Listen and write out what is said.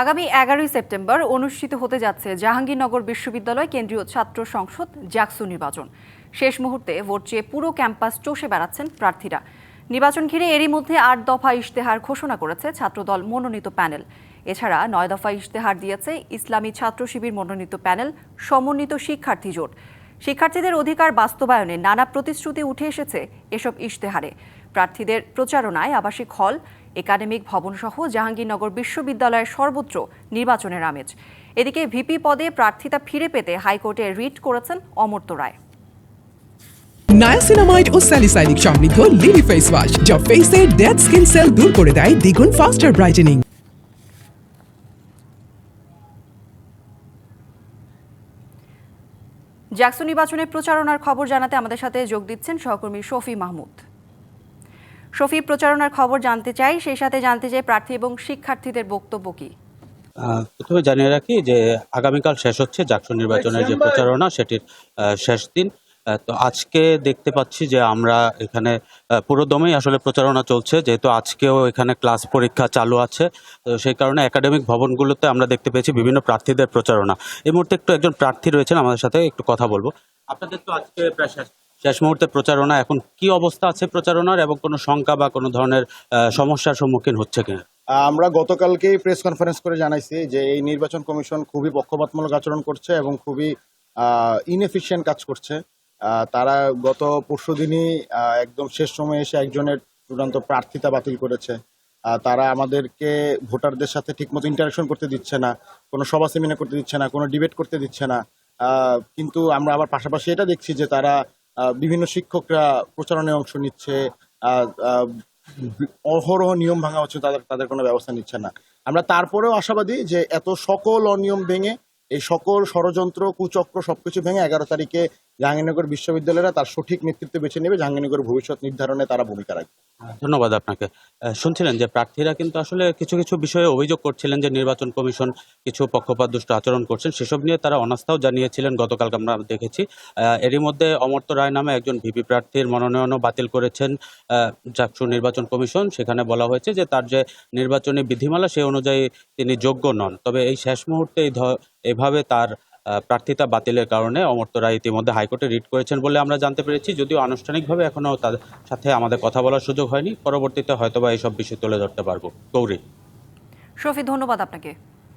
আগামী এগারোই সেপ্টেম্বর অনুষ্ঠিত হতে যাচ্ছে জাহাঙ্গীরনগর বিশ্ববিদ্যালয় কেন্দ্রীয় ছাত্র সংসদ জাকসু নির্বাচন। শেষ মুহূর্তে ভোট চেয়ে পুরো ক্যাম্পাস চষে বেড়াচ্ছেন প্রার্থীরা। নির্বাচন ঘিরে এরই মধ্যে আট দফা ইশতেহার ঘোষণা করেছে ছাত্রদল মনোনীত প্যানেল। এছাড়া নয় দফা ইশতেহার দিয়েছে ইসলামী ছাত্র শিবির মনোনীত প্যানেল, সমন্বিত শিক্ষার্থী জোট। শিক্ষার্থীদের অধিকার বাস্তবায়নে নানা প্রতিশ্রুতি উঠে এসেছে এসব ইশতেহারে। প্রার্থীদের প্রচারণায় আবাসিক হল একাডেমিক ভবনসহ জাহাঙ্গীরনগর বিশ্ববিদ্যালয়ের সর্বত্র নির্বাচনের আমেজ। এদিকে ভিপি পদে প্রার্থিতা ফিরে পেতে হাইকোর্টে রিট করেছেন অমর্ত্য রায়। নায়াসিনামাইড ও স্যালিসাইনিক সমৃদ্ধ লিলি ফেস ওয়াশ যা ফেসের ডেড স্কিন সেল দূর করে দেয় দ্বিগুণ ফাস্টার ব্রাইটেনিং জ্যাকসু নির্বাচনের প্রচারণার খবর জানাতে আমাদের সাথে যোগ দিচ্ছেন সহকর্মী শফি মাহমুদ। শফি প্রচারণার খবর জানতে চাই। সেই সাথে জানতে চাই প্রার্থী এবং শিক্ষার্থীদের বক্তব্য কি? প্রথমে জানিয়ে রাখি যে আগামীকাল শেষ হচ্ছে জাকসু নির্বাচনের যে প্রচারণা সেটির শেষ দিন। তো আজকে দেখতে পাচ্ছি যে আমরা এখানে পুরোদমেই আসলে প্রচারণা চলছে। যেহেতু আজকেও এখানে ক্লাস পরীক্ষা চালু আছে তো সেই কারণে একাডেমিক ভবনগুলোতে আমরা দেখতে পেয়েছি বিভিন্ন প্রার্থীদের প্রচারণা। এই মুহূর্তে একটু একজন প্রার্থী রয়েছেন আমাদের সাথে একটু কথা বলব। আপনাদের তো আজকে প্রায় শেষ শেষ মুহূর্তে প্রচারণা, এখন কি অবস্থা আছে প্রচারণার এবং কোনো শঙ্কা বা কোনো ধরনের সমস্যার সম্মুখীন হচ্ছে কিনা? আমরা গতকালকেই প্রেস কনফারেন্স করে জানাইছি যে এই নির্বাচন কমিশন খুবই পক্ষপাতমূলক আচরণ করছে এবং খুবই ইনএফিশিয়েন্ট কাজ করছে। তারা গত পরশু দিনই একদম শেষ সময়ে এসে একজনের চূড়ান্ত প্রার্থিতা বাতিল করেছে। তারা আমাদেরকে ভোটারদের সাথে ঠিকমতো ইন্টারাকশন করতে দিচ্ছে না, কোনো সভা সেমিনার করতে দিচ্ছে না, কোনো ডিবেট করতে দিচ্ছে না। কিন্তু আমরা আবার পাশাপাশি এটা দেখছি যে তারা বিভিন্ন শিক্ষকরা প্রচারণায় অংশ নিচ্ছে অহরহ নিয়ম ভাঙা হচ্ছে, তাদের তাদের কোনো ব্যবস্থা নিচ্ছে না। আমরা তারপরেও আশাবাদী যে এত সকল অনিয়ম ভেঙে, এই সকল ষড়যন্ত্র, কুচক্র সবকিছু ভেঙে এগারো তারিখে জাহাঙ্গীরনগর বিশ্ববিদ্যালয়রা তার সঠিক নেতৃত্ব বেছে নেবে, জাহাঙ্গীরনগর ভবিষ্যৎ নির্ধারণে তারা ভূমিকা রাখবে। ধন্যবাদ আপনাকে। শুনছিলেন যে প্রার্থীরা কিন্তু আসলে কিছু কিছু বিষয়ে অভিযোগ করছিলেন যে নির্বাচন কমিশন কিছু পক্ষপাতদুষ্ট আচরণ করছেন, সেসব নিয়ে তারা অনাস্থাও জানিয়েছিলেন গতকাল আমরা দেখেছি। এরই মধ্যে অমর্ত্য রায় নামে একজন ভিপি প্রার্থীর মনোনয়নও বাতিল করেছেন জাকসু নির্বাচন কমিশন। সেখানে বলা হয়েছে যে তার যে নির্বাচনী বিধিমালা সেই অনুযায়ী তিনি যোগ্য নন। তবে এই শেষ মুহূর্তে এই এভাবে তার প্রার্থিতা বাতিলের কারণে অমর্ত্য রায় ইতিমধ্যে হাইকোর্টে রিট করেছেন বলে আমরা জানতে পেরেছি। যদিও আনুষ্ঠানিকভাবে এখনও তাদের সাথে আমাদের কথা বলার সুযোগ হয়নি। পরবর্তীতে হয়তোবা এইসব বিষয় তুলে ধরতে পারব। গৌরী। শফি ধন্যবাদ আপনাকে।